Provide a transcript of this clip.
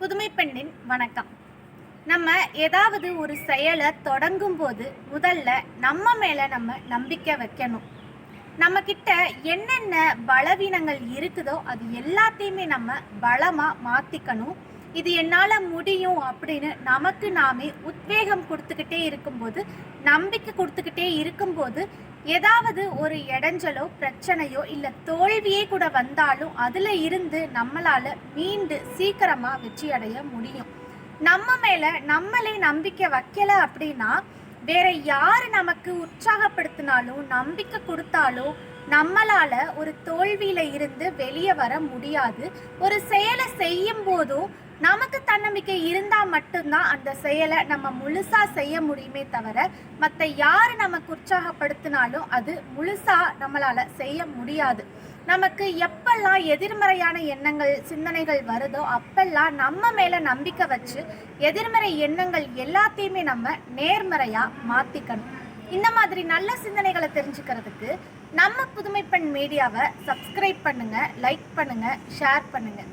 புதுமை பெண்ணின் வணக்கம். நம்ம ஏதாவது ஒரு செயலை தொடங்கும் போது முதல்ல நம்ம மேலே நம்ம நம்பிக்கை வைக்கணும். நம்ம கிட்ட என்னென்ன பலவீனங்கள் இருக்குதோ அது எல்லாத்தையுமே நம்ம பலமாக மாற்றிக்கணும் இது என்னால் முடியும் அப்படின்னு நமக்கு நாமே உத்வேகம் கொடுத்துக்கிட்டே இருக்கும்போது நம்பிக்கை கொடுத்துக்கிட்டே இருக்கும்போது ஏதாவது ஒரு இடைஞ்சலோ பிரச்சனையோ இல்லை தோல்வியே கூட வந்தாலும் அதில் இருந்து நம்மளால் மீண்டு சீக்கிரமாக வெற்றி அடைய முடியும். நம்ம மேலே நம்மளே நம்பிக்கை வைக்கலை அப்படின்னா வேற யார் நமக்கு உற்சாகப்படுத்தினாலும் நம்பிக்கை கொடுத்தாலும் நம்மளால ஒரு தோல்வியில இருந்து வெளியே வர முடியாது. ஒரு செயலை செய்யும் போதும் நமக்கு தன்னம்பிக்கை இருந்தால் மட்டும்தான் அந்த செயலை நம்ம முழுசாக செய்ய முடியுமே தவிர மற்ற யார் நமக்கு உற்சாகப்படுத்தினாலும் அது முழுசாக நம்மளால் செய்ய முடியாது. நமக்கு எப்பெல்லாம் எதிர்மறையான எண்ணங்கள் சிந்தனைகள் வருதோ அப்பெல்லாம் நம்ம மேலே நம்பிக்கை வச்சு எதிர்மறை எண்ணங்கள் எல்லாத்தையுமே நம்ம நேர்மறையாக மாற்றிக்கணும் இந்த மாதிரி நல்ல சிந்தனைகளை தெரிஞ்சுக்கிறதுக்கு நம்ம புதுமைப்பெண் மீடியாவை சப்ஸ்கிரைப் பண்ணுங்கள் லைக் பண்ணுங்கள் ஷேர் பண்ணுங்கள்